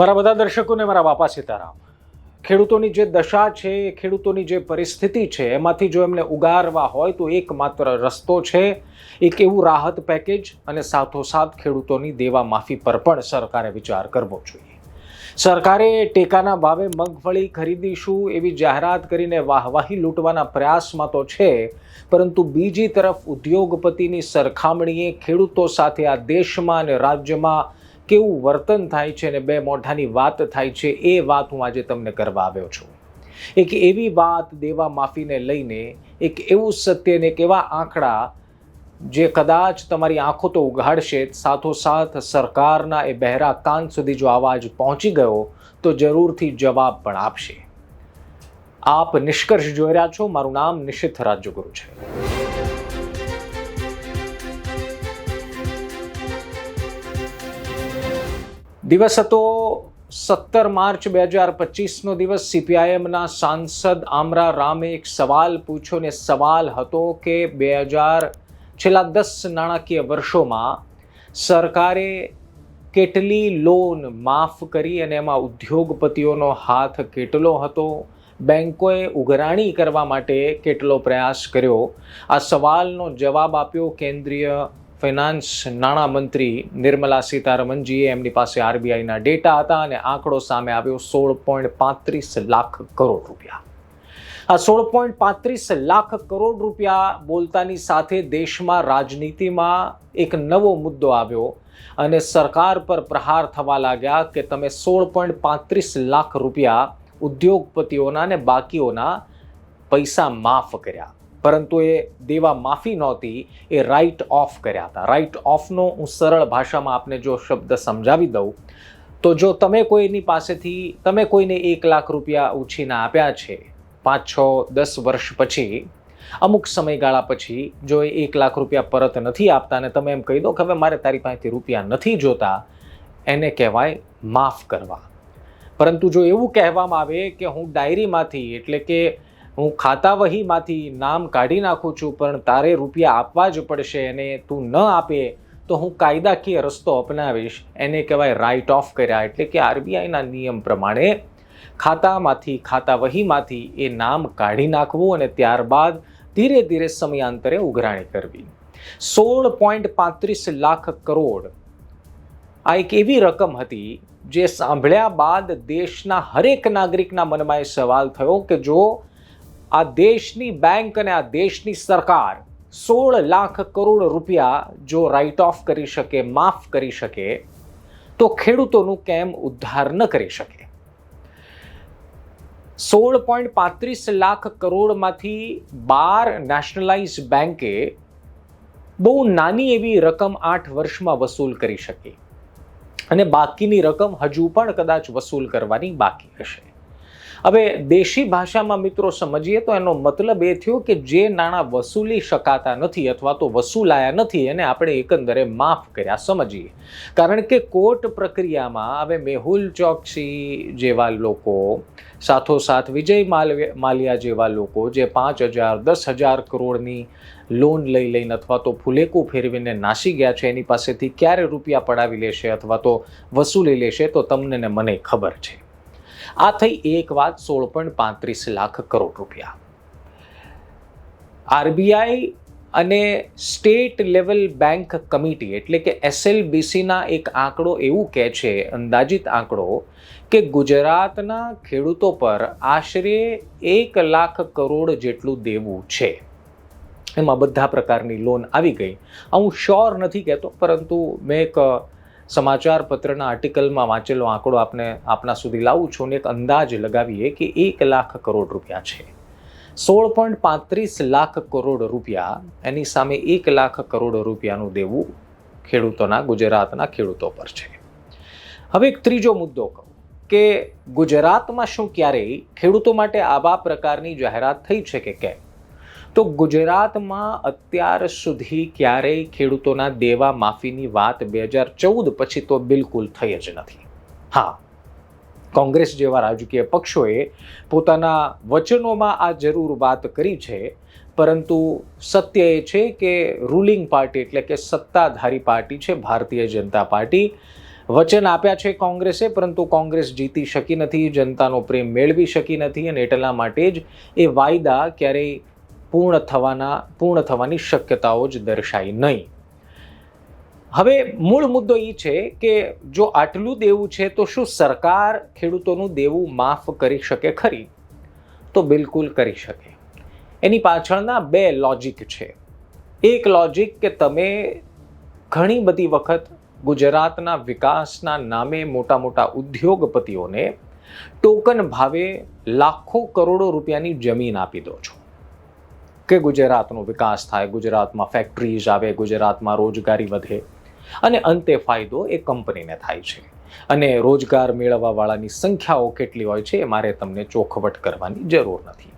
મારા બધા દર્શકોને મારા બાપા સીતારામ. ખેડૂતોની જે દશા છે, ખેડૂતોની જે પરિસ્થિતિ છે, એમાંથી જો એમને ઉગારવા હોય તો એકમાત્ર રસ્તો છે એક એવું રાહત પેકેજ અને સાથોસાથ ખેડૂતોની દેવા માફી પર પણ સરકારે વિચાર કરવો જોઈએ. સરકારે ટેકાના ભાવે મગફળી ખરીદીશું એવી જાહેરાત કરીને વાહવાહી લૂંટવાના પ્રયાસમાં તો છે, પરંતુ બીજી તરફ ઉદ્યોગપતિની સરખામણીએ ખેડૂતો સાથે આ દેશમાં અને રાજ્યમાં કેવું વર્તન થાય છે અને બે મોઢાની વાત થાય છે, એ વાત હું આજે તમને કરવા આવ્યો છું. એક એવી વાત દેવા માફીને લઈને, એક એવું સત્ય ને એક એવા આંકડા જે કદાચ તમારી આંખો તો ઉઘાડશે, સાથોસાથ સરકારના એ બહેરા કાન સુધી જો અવાજ પહોંચી ગયો, તો જરૂરથી જવાબ પણ આપશે. આપ નિષ્કર્ષ જોઈ રહ્યા છો, મારું નામ નિશિત રાજ્યગુરુ છે. દિવસ હતો સત્તર માર્ચ બે હજાર પચીસનો દિવસ. સીપીઆઈએમના સાંસદ આમરા રામે એક સવાલ પૂછ્યો ને સવાલ હતો કે બે હજાર છેલ્લા દસ નાણાકીય વર્ષોમાં સરકારે કેટલી લોન માફ કરી અને એમાં ઉદ્યોગપતિઓનો હાથ કેટલો હતો? બેંકોએ ઉઘરાણી કરવા માટે કેટલો પ્રયાસ કર્યો? આ સવાલનો જવાબ આપ્યો કેન્દ્રીય ફાઇનાન્સ નાણામંત્રી નિર્મલા સીતારમણજીએ એમની પાસે આરબીઆઈના ડેટા હતા અને આંકડો સામે આવ્યો સોળ પોઈન્ટ પાંત્રીસ લાખ કરોડ રૂપિયા. આ સોળ પોઈન્ટ પાંત્રીસ લાખ કરોડ રૂપિયા બોલતાની સાથે દેશમાં રાજનીતિમાં એક નવો મુદ્દો આવ્યો અને સરકાર પર પ્રહાર થવા લાગ્યા કે તમે સોળ પોઈન્ટ પાંત્રીસ લાખ રૂપિયા ઉદ્યોગપતિઓના અને બાકીઓના પૈસા માફ કર્યા. પરંતુ એ દેવા માફી નહોતી, એ રાઇટ ઓફ કર્યા હતા. રાઇટ ઓફનો હું સરળ ભાષામાં આપને જો શબ્દ સમજાવી દઉં, તો જો તમે કોઈની પાસેથી, તમે કોઈને એક લાખ રૂપિયા ઉછીના આપ્યા છે, પાંચ, છ, દસ વર્ષ પછી, અમુક સમયગાળા પછી, જો એ એક લાખ રૂપિયા પરત નથી આપતા અને તમે એમ કહી દો કે હવે મારે તારી પાસેથી રૂપિયા નથી જોતા, એને કહેવાય માફ કરવા. પરંતુ જો એવું કહેવામાં આવે કે હું ડાયરીમાંથી, એટલે કે હું ખાતા વહીમાંથી નામ કાઢી નાખું છું, પણ તારે રૂપિયા આપવા જ પડશે અને તું ન આપે તો હું કાયદાકીય રસ્તો અપનાવીશ. એને કહેવાય રાઇટ ઓફ કર્યા, એટલે કે આરબીઆઈના નિયમ પ્રમાણે ખાતામાંથી, ખાતા વહીમાંથી એ નામ કાઢી નાખવું અને ત્યારબાદ ધીરે ધીરે સમયાંતરે ઉઘરાણી કરવી. સોળ પોઈન્ટ પાંત્રીસ લાખ કરોડ. આ એક એવી રકમ હતી જે સાંભળ્યા બાદ દેશના હરેક નાગરિકના મનમાં એ સવાલ થયો કે જો આ દેશની બેંક અને આ દેશની સરકાર સોળ લાખ કરોડ રૂપિયા જો રાઇટ ઓફ કરી શકે, માફ કરી શકે, તો ખેડૂતોનું કેમ ઉદ્ધાર ન કરી શકે? સોળ પોઈન્ટ પાંત્રીસ લાખ કરોડમાંથી બાર નેશનલાઇઝ બેન્કે બહુ નાની એવી રકમ આઠ વર્ષમાં વસૂલ કરી શકી. અને બાકીની રકમ હજુ પણ કદાચ વસૂલ કરવાની બાકી હશે. હવે દેશી ભાષામાં મિત્રો સમજીએ તો એનો મતલબ એ થયો કે જે નાણાં વસૂલી શકાતા નથી અથવા તો વસૂલાયા નથી, એને આપણે એકંદરે માફ કર્યા. સમજીએ. કારણ કે કોર્ટ પ્રક્રિયામાં હવે મેહુલ ચોકસી જેવા લોકો, સાથોસાથ વિજય માલિયા જેવા લોકો જે પાંચ હજાર, દસ હજાર કરોડની લોન લઈ લઈને અથવા તો ફુલેકું ફેરવીને નાસી ગયા છે, એની પાસેથી ક્યારે રૂપિયા પડાવી લેશે અથવા તો વસૂલી લેશે, તો તમને ને મને ખબર છે. આ થઈ એક વાત સોળ પોઈન્ટ પાંત્રીસ લાખ કરોડ રૂપિયા. આરબીઆઈ અને સ્ટેટ લેવલ બેંક કમિટી, એટલે કે એસએલબીસીના એક આંકડો એવું કહે છે, અંદાજિત આંકડો, કે ગુજરાતના ખેડૂતો પર આશરે એક લાખ કરોડ જેટલું દેવું છે. એમાં બધા પ્રકારની લોન આવી ગઈ. હું શ્યોર નથી કહેતો, પરંતુ મેં એક સમાચાર પત્રના આર્ટિકલમાં વાંચેલો આંકડો આપને આપના સુધી લાવું છું અને એક અંદાજ લગાવીએ કે એક લાખ કરોડ રૂપિયા છે. સોળ પોઈન્ટ પાંત્રીસ લાખ કરોડ રૂપિયા એની સામે એક લાખ કરોડ રૂપિયાનું દેવું ખેડૂતોના ગુજરાતના ખેડૂતો પર છે. હવે એક ત્રીજો મુદ્દો કહું કે ગુજરાતમાં શું ક્યારેય ખેડૂતો માટે આવા પ્રકારની જાહેરાત થઈ છે કે કેમ? તો ગુજરાતમાં અત્યાર સુધી ક્યારેય ખેડૂતોના દેવા માફીની વાત બે હજાર ચૌદ પછી તો બિલકુલ થઈ જ નથી. હા, કોંગ્રેસ જેવા રાજકીય પક્ષોએ પોતાના વચનોમાં આ જરૂર વાત કરી છે, પરંતુ સત્ય એ છે કે રૂલિંગ પાર્ટી એટલે કે સત્તાધારી પાર્ટી છે, ભારતીય જનતા પાર્ટી. વચન આપ્યા છે કોંગ્રેસે, પરંતુ કોંગ્રેસ જીતી શકી નથી, જનતાનો પ્રેમ મેળવી શકી નથી અને એટલા માટે જ એ વાયદા ક્યારેય પૂર્ણ થવાના, પૂર્ણ થવાની શક્યતાઓ જ દર્શાઈ નહીં. હવે મૂળ મુદ્દો એ છે કે જો આટલું દેવું છે તો શું સરકાર ખેડૂતોનું દેવું માફ કરી શકે ખરી? તો બિલકુલ કરી શકે. એની પાછળના બે લોજિક છે. એક લોજિક કે તમે ઘણી બધી વખત ગુજરાતના વિકાસના નામે મોટા મોટા ઉદ્યોગપતિઓને ટોકન ભાવે લાખો કરોડો રૂપિયાની જમીન આપી દો છો. કે ગુજરાતનો વિકાસ થાય, ગુજરાતમાં ફેક્ટરીઝ આવે, ગુજરાતમાં રોજગારી વધે. અને અંતે ફાયદો એ કંપનીને થાય છે. અને રોજગાર મેળવવાવાળાની સંખ્યાઓ કેટલી હોય છે એ મારે તમને ચોખવટ કરવાની જરૂર નથી.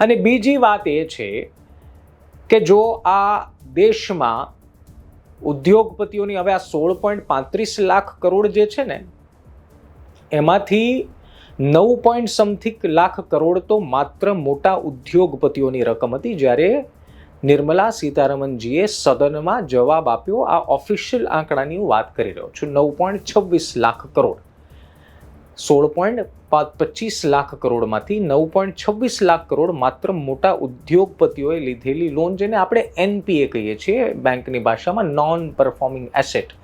અને બીજી વાત એ છે કે જો આ દેશમાં ઉદ્યોગપતિઓની હવે આ સોળ પોઈન્ટ પાંત્રીસ લાખ કરોડ જે છે ને, એમાંથી નવ પોઈન્ટ સમથિંગ લાખ કરોડ તો માત્ર મોટા ઉદ્યોગપતિઓની રકમ હતી, જ્યારે નિર્મલા સીતારમનજીએ સદનમાં જવાબ આપ્યો, આ ઓફિશિયલ આંકડાની હું વાત કરી રહ્યો છું, નવ પોઈન્ટ છવ્વીસ લાખ કરોડ. સોળ પોઈન્ટ પચીસ લાખ કરોડમાંથી નવ પોઈન્ટ છવ્વીસ લાખ કરોડ માત્ર મોટા ઉદ્યોગપતિઓએ લીધેલી લોન જેને આપણે એનપીએ કહીએ છીએ, બેંકની ભાષામાં નોન પરફોર્મિંગ એસેટ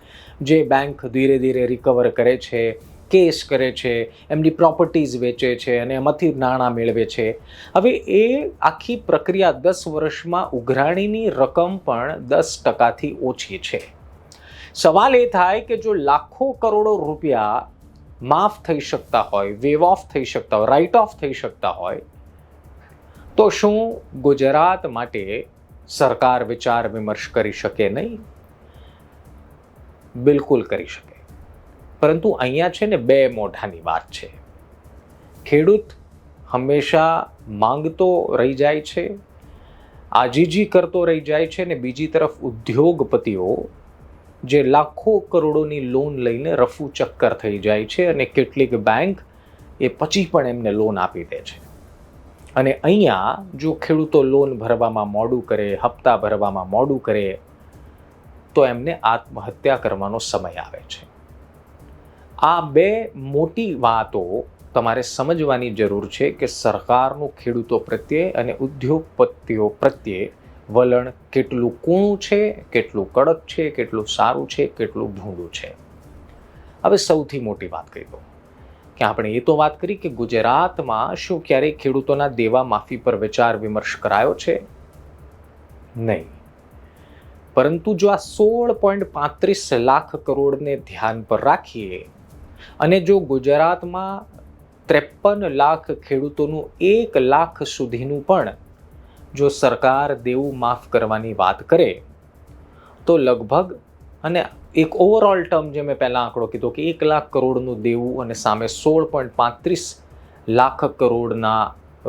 જે બેંક ધીરે ધીરે રિકવર કરે છે કેસ કરે છે, એમની પ્રોપર્ટીઝ વેચે છે અને એમાંથી નાણાં મેળવે છે. હવે એ આખી પ્રક્રિયા દસ વર્ષમાં ઉઘરાણીની રકમ પણ દસ ટકાથી ઓછી છે. સવાલ એ થાય કે જો લાખો કરોડો રૂપિયા માફ થઈ શકતા હોય વેવ ઓફ થઈ શકતા હોય રાઇટ ઓફ થઈ શકતા હોય, તો શું ગુજરાત માટે સરકાર વિચાર વિમર્શ કરી શકે નહીં? બિલકુલ કરી શકે પરંતુ અહીંયા છે ને બે મોઢાની વાત છે. ખેડૂત હંમેશા માંગતો રહી જાય છે, આજીજી કરતો રહી જાય છે ને બીજી તરફ ઉદ્યોગપતિઓ જે લાખો કરોડોની લોન લઈને રફુ ચક્કર થઈ જાય છે અને કેટલીક બેંક એ પછી પણ એમને લોન આપી દે છે. અને અહીંયા જો ખેડૂતો લોન ભરવામાં મોડું કરે, હપ્તા ભરવામાં મોડું કરે, તો એમને આત્મહત્યા કરવાનો સમય આવે છે. આ બે મોટી વાતો તમારે સમજવાની જરૂર છે કે સરકારનું ખેડૂતો પ્રત્યે અને ઉદ્યોગપતિઓ પ્રત્યે વલણ કેટલું કૂણું છે, કેટલું કડક છે, કેટલું સારું છે, કેટલું ભૂંડું છે. હવે સૌથી મોટી વાત કહી દઉં. કે આપણે એ તો વાત કરી કે ગુજરાતમાં શું ક્યારેય ખેડૂતોના દેવા માફી પર વિચાર વિમર્શ કરાયો છે? નહીં. પરંતુ જો આ સોળ પોઈન્ટ પાંત્રીસ લાખ કરોડને ધ્યાન પર રાખીએ અને જો ગુજરાતમાં ત્રેપન લાખ ખેડૂતોનું એક લાખ સુધીનું પણ જો સરકાર દેવું માફ કરવાની વાત કરે, તો લગભગ, અને એક ઓવરઓલ ટર્મ જે મેં પહેલાં આંકડો કીધો કે એક લાખ કરોડનું દેવું અને સામે સોળ પોઈન્ટ પાંત્રીસ લાખ કરોડના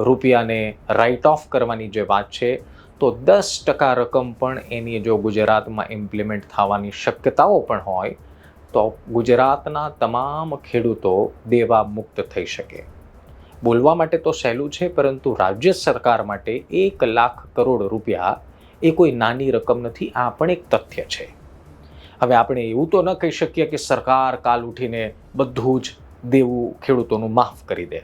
રૂપિયાને રાઇટ ઓફ કરવાની જે વાત છે, તો દસ ટકા રકમ પણ એની જો ગુજરાતમાં ઇમ્પ્લિમેન્ટ થવાની શક્યતાઓ પણ હોય તો ગુજરાતના તમામ ખેડૂતો દેવા મુક્ત થઈ શકે. બોલવા માટે તો સહેલું છે, પરંતુ રાજ્ય સરકાર માટે એક લાખ કરોડ રૂપિયા એ કોઈ નાની રકમ નથી, આ પણ એક તથ્ય છે. હવે આપણે એવું તો ન કહી શકીએ કે સરકાર કાલ ઉઠીને બધું જ દેવું ખેડૂતોનું માફ કરી દે.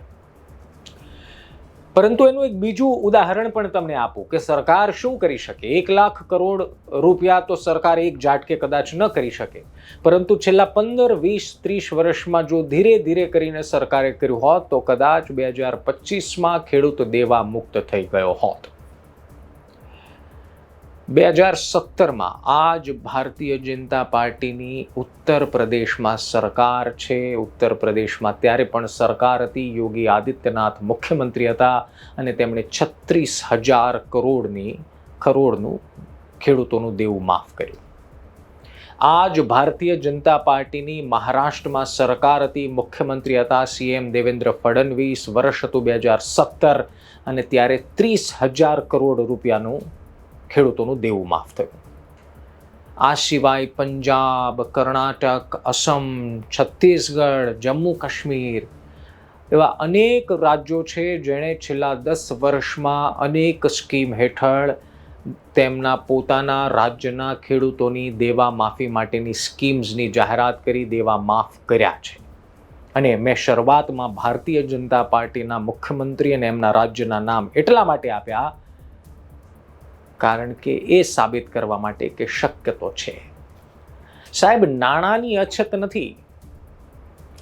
પરંતુ એનું એક બીજું ઉદાહરણ પણ તમને આપું કે સરકાર શું કરી શકે? એક લાખ કરોડ રૂપિયા તો સરકાર એક ઝાટકે કદાચ ન કરી શકે. પરંતુ છેલ્લા પંદર, વીસ, ત્રીસ વર્ષમાં જો ધીરે ધીરે કરીને સરકારે કર્યું હોત તો કદાચ બે હજાર પચીસમાં ખેડૂત દેવા મુક્ત થઈ ગયો હોત. બે હજાર સત્તરમાં આ જ ભારતીય જનતા પાર્ટીની ઉત્તર પ્રદેશમાં સરકાર છે. ઉત્તર પ્રદેશમાં ત્યારે પણ સરકાર હતી. યોગી આદિત્યનાથ મુખ્યમંત્રી હતા અને તેમણે છત્રીસ હજાર કરોડની, કરોડનું ખેડૂતોનું દેવું માફ કર્યું. આ જ ભારતીય જનતા પાર્ટીની મહારાષ્ટ્રમાં સરકાર હતી. મુખ્યમંત્રી હતા, સીએમ દેવેન્દ્ર ફડણવીસ વર્ષ હતું બે હજાર સત્તર અને ત્યારે ત્રીસ હજાર કરોડ રૂપિયાનું ખેડૂતોનું દેવું માફ થયું. આ સિવાય પંજાબ, કર્ણાટક, અસમ, છત્તીસગઢ, જમ્મુ કાશ્મીર એવા અનેક રાજ્યો છે જેણે છેલ્લા દસ વર્ષમાં અનેક સ્કીમ હેઠળ તેમના પોતાના રાજ્યના ખેડૂતોની દેવા માફી માટેની સ્કીમ્સની જાહેરાત કરી, દેવા માફ કર્યા છે. અને મેં શરૂઆતમાં ભારતીય જનતા પાર્ટીના મુખ્યમંત્રી અને એમના રાજ્યના નામ એટલા માટે આપ્યા કારણ કે એ સાબિત કરવા માટે કે શક્ય તો છે. સાહેબ, નાણાંની અછત નથી.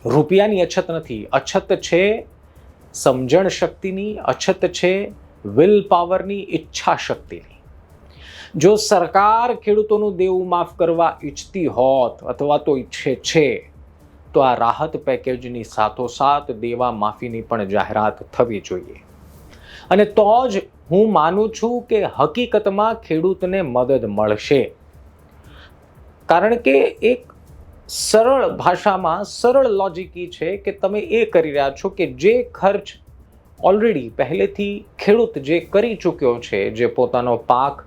રૂપિયાની અછત નથી. અછત છે સમજણ શક્તિની, અછત છે વિલ પાવરની ઈચ્છા શક્તિની. જો સરકાર ખેડૂતોનું દેવું માફ કરવા ઈચ્છતી હોત અથવા તો ઈચ્છે છે, તો આ રાહત પેકેજની સાથોસાથ દેવા માફીની પણ જાહેરાત થવી જોઈએ. અને તો જ હું માનું છું કે હકીકતમાં ખેડૂતને મદદ મળશે. કારણ કે એક સરળ ભાષામાં સરળ લોજિક છે કે તમે એ કરી રહ્યા છો કે જે ખર્ચ ઓલરેડી પહેલેથી ખેડૂત જે કરી ચૂક્યો છે, જે પોતાનો પાક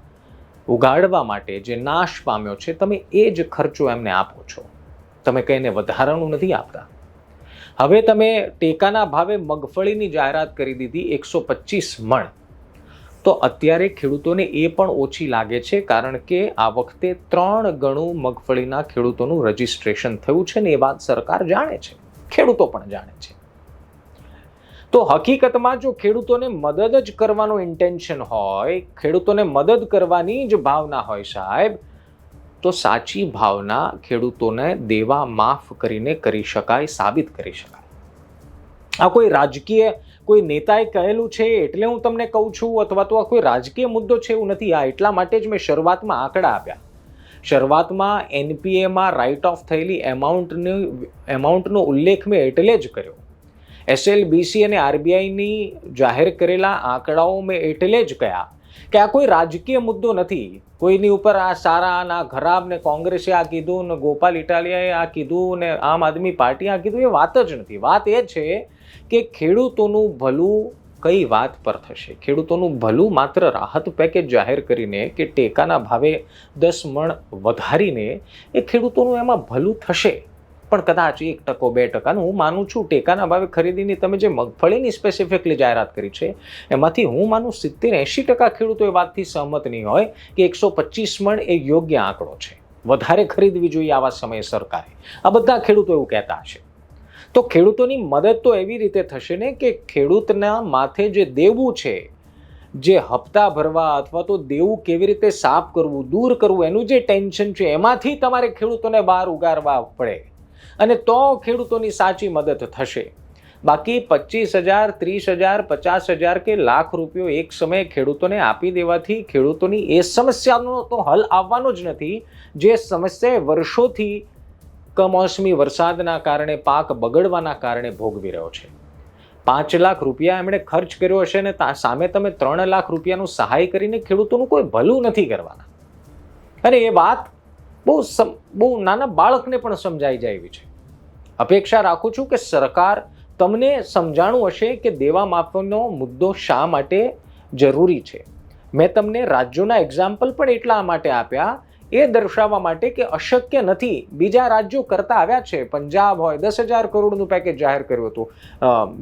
ઉગાડવા માટે જે નાશ પામ્યો છે, તમે એ જ ખર્ચો એમને આપો છો. તમે કંઈને વધારાનું નથી આપતા. હવે તમે ટેકાના ભાવે મગફળીની જાહેરાત કરી દીધી એકસો પચીસ મણ. તો અત્યારે ખેડૂતોને એ પણ ઓછી લાગે છે કારણ કે આ વખતે ત્રણ ગણું મગફળીના ખેડૂતોનું રજીસ્ટ્રેશન થયું છે ને એ વાત સરકાર જાણે છે. ખેડૂતો પણ જાણે છે. તો હકીકતમાં જો ખેડૂતોને મદદ જ કરવાનું ઇન્ટેન્શન હોય, ખેડૂતોને મદદ કરવાની જ ભાવના હોય સાહેબ, તો સાચી ભાવના ખેડૂતોને દેવા માફ કરીને કરી શકાય, સાબિત કરી શકાય. આ કોઈ રાજકીય કોઈ નેતાએ કહેલું છે એટલે હું તમને કહું છું અથવા તો આ કોઈ રાજકીય મુદ્દો છે એવું નથી. આ એટલા માટે જ મેં શરૂઆતમાં આંકડા આપ્યા. શરૂઆતમાં એનપીએમાં રાઇટ ઓફ થયેલી એમાઉન્ટની એમાઉન્ટનો ઉલ્લેખ મેં એટલે જ કર્યો. એસએલબીસી અને આરબીઆઈની જાહેર કરેલા આંકડાઓ મેં એટલે જ કયા. કે આ કોઈ રાજકીય મુદ્દો નથી. કોઈની ઉપર આ સારા ના ખરાબ ને કોંગ્રેસે આ કીધું ને ગોપાલ ઇટાલિયાએ આ કીધું ને આમ આદમી પાર્ટી આ કીધું, એ વાત જ નથી. વાત એ છે કે ખેડૂતોનું ભલું કઈ વાત પર થશે? ખેડૂતોનું ભલું માત્ર રાહત પેકેજ જાહેર કરીને કે ટેકાના ભાવે દસ મણ વધારીને એ ખેડૂતોનું એમાં ભલું થશે? પણ કદાચ એક ટકો, બે ટકાનું હું માનું છું, ટેકાના ભાવે ખરીદીની તમે જે મગફળીની સ્પેસિફિકલી જાહેરાત કરી છે, એમાંથી હું માનું સિત્તેર એંશી ટકા ખેડૂતો એ વાતથી સહમત નહીં હોય કે એકસો પચીસ મણ એ યોગ્ય આંકડો છે. વધારે ખરીદવી જોઈએ આવા સમયે સરકારે. આ બધા ખેડૂતો એવું કહેતા હશે તો ખેડૂતોની મદદ તો એવી રીતે થશે ને કે ખેડૂતના માથે જે દેવું છે, જે હપ્તા ભરવા અથવા તો દેવું કેવી રીતે સાફ કરવું, દૂર કરવું, એનું જે ટેન્શન છે, એમાંથી તમારે ખેડૂતોને બહાર ઉગારવા પડે. અને તો ખેડૂતોની સાચી મદદ થશે. બાકી પચીસ હજાર, ત્રીસ હજાર, પચાસ હજાર કે લાખ રૂપિયો એક સમયે ખેડૂતોને આપી દેવાથી ખેડૂતોની એ સમસ્યાનો તો હલ આવવાનો જ નથી. જે સમસ્યા વર્ષોથી કમોસમી વરસાદના કારણે, પાક બગડવાના કારણે ભોગવી રહ્યો છે. પાંચ લાખ રૂપિયા એમણે ખર્ચ કર્યો હશે ને સામે તમે ત્રણ લાખ રૂપિયાનું સહાય કરીને ખેડૂતોનું કોઈ ભલું નથી કરવાના. અને એ વાત બહુ સમ- બહુ નાના બાળકને પણ સમજાઈ જાય એવી છે. અપેક્ષા રાખું છું કે સરકાર તમને સમજાણું હશે કે દેવા માપવાનો મુદ્દો શા માટે જરૂરી છે. મેં તમને રાજ્યોના એક્ઝામ્પલ પણ એટલા માટે આપ્યા, એ દર્શાવવા માટે કે અશક્ય નથી. બીજા રાજ્યો કરતા આવ્યા છે. પંજાબ હોય, દસ હજાર કરોડનું પેકેજ જાહેર કર્યું હતું.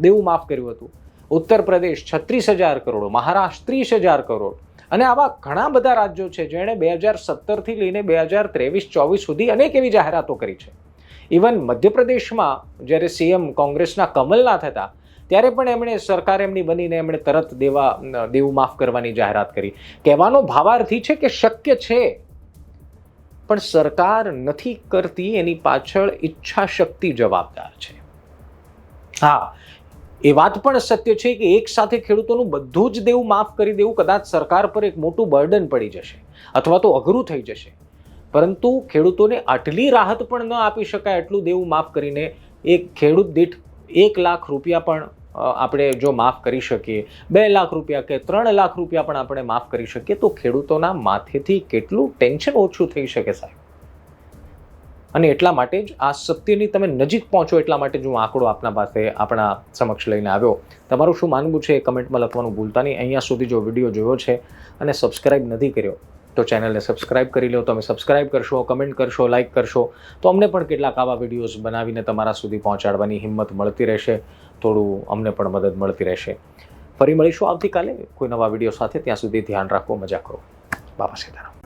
દેવું માફ કર્યું હતું. ઉત્તર પ્રદેશ છત્રીસ હજાર કરોડ, મહારાષ્ટ્ર ત્રીસ હજાર કરોડ. અને આવા ઘણા બધા રાજ્યો છે જેણે બે હજાર સત્તરથી લઈને બે હજાર ત્રેવીસ, ચોવીસ સુધી અનેક એવી જાહેરાતો કરી છે. ઇવન મધ્યપ્રદેશમાં જ્યારે સીએમ કોંગ્રેસના કમલનાથ હતા, ત્યારે પણ એમણે સરકાર એમની બનીને એમણે તરત દેવા, દેવું માફ કરવાની જાહેરાત કરી. કહેવાનો ભાવાર્થી છે કે શક્ય છે, પણ સરકાર નથી કરતી એની પાછળ ઈચ્છા શક્તિ જવાબદાર છે. હા એ વાત પણ સત્ય છે કે એક સાથે ખેડૂતોનું બધું જ દેવું માફ કરી દેવું કદાચ સરકાર પર એક મોટું બર્ડન પડી જશે અથવા તો અઘરું થઈ જશે. પરંતુ ખેડૂતોને આટલી રાહત પણ ન આપી શકાય એટલું દેવું માફ કરીને એક ખેડૂત દીઠ એક લાખ રૂપિયા પણ આપણે જો માફ કરી શકીએ, બે લાખ રૂપિયા કે ત્રણ લાખ રૂપિયા પણ આપણે માફ કરી શકીએ, તો ખેડૂતોના માથેથી કેટલું ટેન્શન ઓછું થઈ શકે સાહેબ? અને એટલા માટે જ આ સત્યની તમે નજીક પહોંચો એટલા માટે જ હું આંકડો આપના પાસે આપણા સમક્ષ લઈને આવ્યો. તમારું શું માનવું છે એ કમેન્ટમાં લખવાનું ભૂલતા નહીં. અહીંયા સુધી જો વીડિયો જોયો છે અને સબસ્ક્રાઇબ નથી કર્યો, તો ચેનલને સબસ્ક્રાઇબ કરી લો. તમે સબસ્ક્રાઇબ કરશો, કમેન્ટ કરશો, લાઇક કરશો, તો અમને પણ કેટલાક આવા વિડીયોઝ બનાવીને તમારા સુધી પહોંચાડવાની હિંમત મળતી રહેશે. થોડું અમને પણ મદદ મળતી રહેશે. ફરી મળીશું આવતીકાલે. કોઈ નવા વીડિયો સાથે ત્યાં સુધી ધ્યાન રાખો, મજા કરો. બાપા સીતારામ.